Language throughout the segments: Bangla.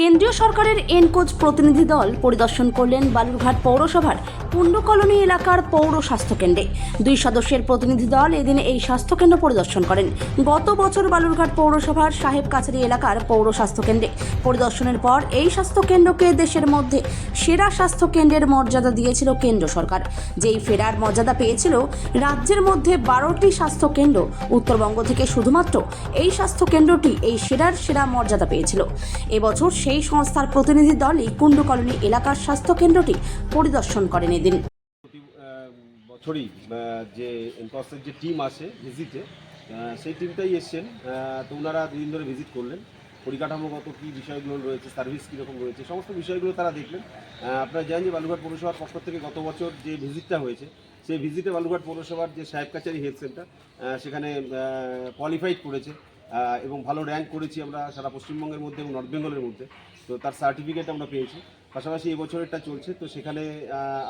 কেন্দ্রীয় সরকারের এনকোচ প্রতিনিধি দল পরিদর্শন করলেন বালুরঘাট পৌরসভার কুণ্ড কলোনি এলাকার পৌর স্বাস্থ্যকেন্দ্রে। দুই সদস্যের প্রতিনিধি দল এদিন এই স্বাস্থ্যকেন্দ্র পরিদর্শন করেন। গত বছর বালুরঘাট পৌরসভার সাহেব কাছারি এলাকার পৌর স্বাস্থ্যকেন্দ্রে। পরিদর্শনের পর এই স্বাস্থ্যকেন্দ্রকে দেশের মধ্যে সেরা স্বাস্থ্যকেন্দ্রের মর্যাদা দিয়েছিল কেন্দ্র সরকার। যেই ফেরার মর্যাদা পেয়েছিল রাজ্যের মধ্যে বারোটি স্বাস্থ্যকেন্দ্র। উত্তরবঙ্গ থেকে শুধুমাত্র এই স্বাস্থ্যকেন্দ্রটি এই সেরার সেরা মর্যাদা পেয়েছিল। এবছর সেই সংস্থার প্রতিনিধি দলই কুণ্ড কলোনি এলাকার স্বাস্থ্যকেন্দ্রটি পরিদর্শন করেন এদিন। বছরই যে এনকসের যে টিম আসে ভিজিটে সেই টিমটাই এসছেন। তো ওনারা দুদিন ধরে ভিজিট করলেন। পরিকাঠামোগত কী বিষয়গুলো রয়েছে, সার্ভিস কীরকম রয়েছে, সমস্ত বিষয়গুলো তারা দেখলেন। আপনারা জানেন যে বালুঘাট পৌরসভার পক্ষ থেকে গত বছর যে ভিজিটটা হয়েছে, সেই ভিজিটে বালুঘাট পৌরসভার যে সাহেব কাচারি হেলথ সেন্টার সেখানে কোয়ালিফাইড করেছে। এবং ভালো র্যাঙ্ক করেছি আমরা সারা পশ্চিমবঙ্গের মধ্যে এবং নর্থ বেঙ্গলের মধ্যে। তো তার সার্টিফিকেট আমরা পেয়েছি। পাশাপাশি এই বছরেরটা চলছে, তো সেখানে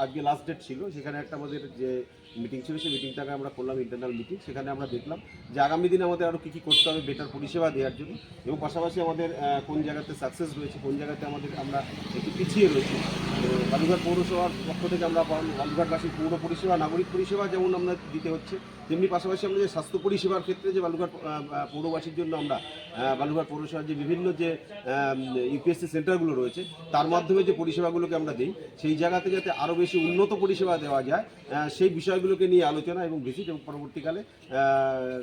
আজকে লাস্ট ডেট ছিল। সেখানে একটা আমাদের যে মিটিং ছিল, সেই মিটিংটাকে আমরা করলাম ইন্টারনাল মিটিং সেখানে আমরা দেখলাম যে আগামী দিনে আমাদের আরও কী কী করতে হবে বেটার পরিষেবা দেওয়ার জন্য এবং পাশাপাশি আমাদের কোন জায়গাতে সাকসেস রয়েছে, কোন জায়গাতে আমাদের আমরা একটু পিছিয়ে রয়েছি। বালুঘাট পৌরসভার পক্ষ থেকে আমরা বাল- বালুঘাটবাসী পৌর পরিষেবা, নাগরিক পরিষেবা যেমন আমরা দিতে হচ্ছে, তেমনি পাশাপাশি আমরা যে স্বাস্থ্য পরিষেবার ক্ষেত্রে যে বালুঘাট পৌরবাসীর জন্য আমরা বালুঘাট পৌরসভার যে বিভিন্ন যে ইউপিএসসি সেন্টারগুলো রয়েছে, তার মাধ্যমে যে পরিষেবাগুলোকে আমরা দিই, সেই জায়গাতে যাতে আরও বেশি উন্নত পরিষেবা দেওয়া যায় সেই বিষয়গুলোকে নিয়ে আলোচনা এবং ভিজিট এবং পরবর্তীকালে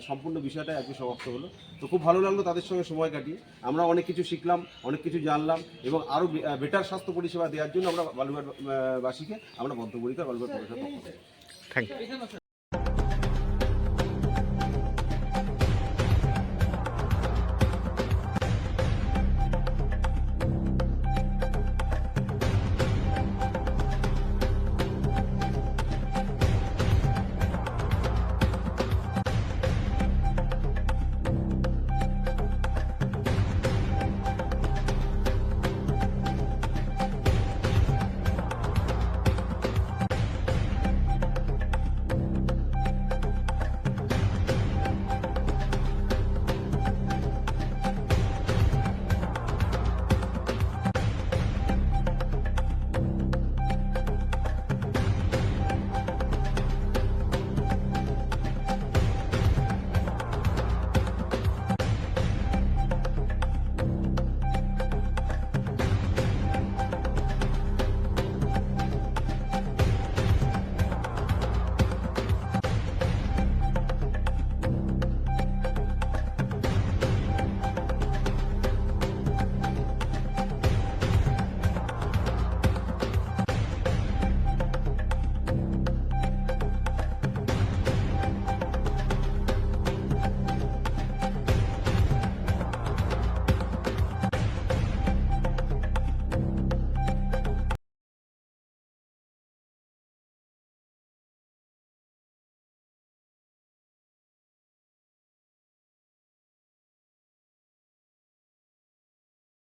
সম্পূর্ণ বিষয়টা একই সমাপ্ত হলো। তো খুব ভালো লাগল তাদের সঙ্গে সময় কাটিয়ে। আমরা অনেক কিছু শিখলাম, অনেক কিছু জানলাম এবং আরও বেটার স্বাস্থ্য পরিষেবা দেওয়ার জন্য আমরা বালুঘাট আমরা বাসীকে আমরা বদ্ধপরিকর বালুঘাট পৌরসভা থ্যাংক ইউ